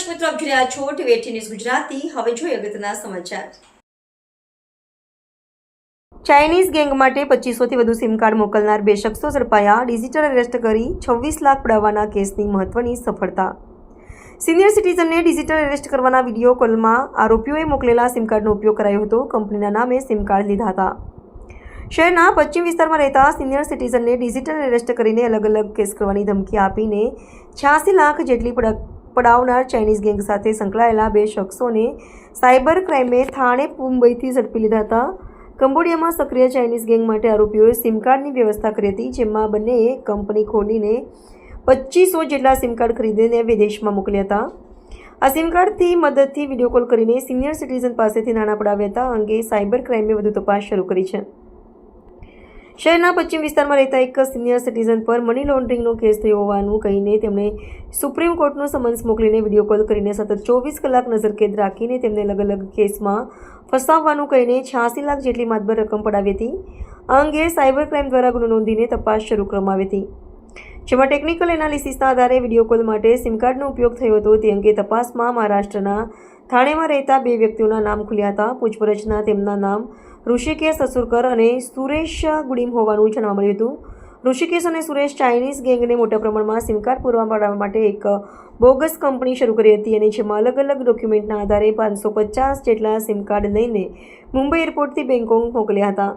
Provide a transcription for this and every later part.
દર્શક મિત્રો આપ રહ્યા છો ટીવી ન્યૂઝ ગુજરાતી. હવે જોઈએ અગત્યના સમાચાર. ચાઇનીઝ ગેંગ માટે પચીસોથી વધુ સિમ કાર્ડ મોકલનાર બે શખ્સો ઝડપાયા. ડિજિટલ અરેસ્ટ કરી છવ્વીસ લાખ પડાવવાના કેસની મહત્વની સફળતા. સિનિયર સિટીઝનને ડિજિટલ અરેસ્ટ કરવાના વીડિયો કોલમાં આરોપીઓએ મોકલેલા સિમ કાર્ડનો ઉપયોગ કરાયો હતો. કંપનીના નામે સિમ કાર્ડ લીધા હતા. શહેરના પશ્ચિમ વિસ્તારમાં રહેતા સિનિયર સિટીઝનને ડિજિટલ અરેસ્ટ કરીને અલગ અલગ કેસ કરવાની ધમકી આપીને છ્યાસી લાખ જેટલી પડાવનાર ચાઇનીઝ ગેંગ સાથે સંકળાયેલા બે શખ્સોને સાયબર ક્રાઇમે થાણે મુંબઈથી ઝડપી લીધા હતા. કંબોડિયામાં સક્રિય ચાઇનીઝ ગેંગ માટે આરોપીઓએ સિમ કાર્ડની વ્યવસ્થા કરી હતી, જેમાં બંનેએ કંપની ખોલીને પચીસો જેટલા સિમ કાર્ડ ખરીદીને વિદેશમાં મોકલ્યા હતા. આ સિમ કાર્ડથી મદદથી વીડિયો કોલ કરીને સિનિયર સિટીઝન પાસેથી નાણાં પડાવ્યા હતા. અંગે સાયબર ક્રાઇમે વધુ તપાસ શરૂ કરી છે. શહેરના પશ્ચિમ વિસ્તારમાં રહેતા એક સિનિયર સિટીઝન પર મની લોન્ડરિંગનો કેસ થયો હોવાનું કહીને તેમણે સુપ્રીમ કોર્ટનો સમન્સ મોકલીને વીડિયો કોલ કરીને સતત ચોવીસ કલાક નજરકેદ રાખીને તેમને અલગ અલગ કેસમાં ફસાવવાનું કહીને છ્યાસી લાખ જેટલી માતબર રકમ પડાવી હતી. આ અંગે સાયબર ક્રાઇમ દ્વારા ગુનો નોંધીને તપાસ શરૂ કરવામાં આવી હતી. જેમાં ટેકનિકલ એનાલિસિસના આધારે વીડિયો કોલ માટે સિમ કાર્ડનો ઉપયોગ થયો હતો. તે અંગે તપાસમાં મહારાષ્ટ્રના થાણેમાં રહેતા બે વ્યક્તિઓના નામ ખુલ્યા હતા. પૂછપરછના તેમના નામ ઋષિકેશ અસુરકર અને સુરેશ ગુડીમ હોવાનું જાણવા મળ્યું હતું. ઋષિકેશ અને સુરેશ ચાઇનીઝ ગેંગને મોટા પ્રમાણમાં સિમ કાર્ડ પૂરવા પાડવા માટે એક બોગસ કંપની શરૂ કરી હતી અને જેમાં અલગ અલગ ડોક્યુમેન્ટના આધારે પાંચસો પચાસ જેટલા સિમ કાર્ડ લઈને મુંબઈ એરપોર્ટથી બેંકોક મોકલ્યા હતા.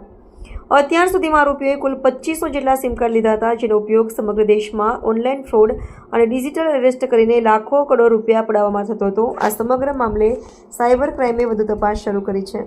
અત્યાર સુધીમાં આરોપીઓએ કુલ પચીસો જેટલા સિમ કાર્ડ લીધા હતા, જેનો ઉપયોગ સમગ્ર દેશમાં ઓનલાઈન ફ્રોડ અને ડિજિટલ અરેસ્ટ કરીને લાખો કરોડ રૂપિયા પડાવવામાં થતો હતો. આ સમગ્ર મામલે સાયબર ક્રાઇમે વધુ તપાસ શરૂ કરી છે.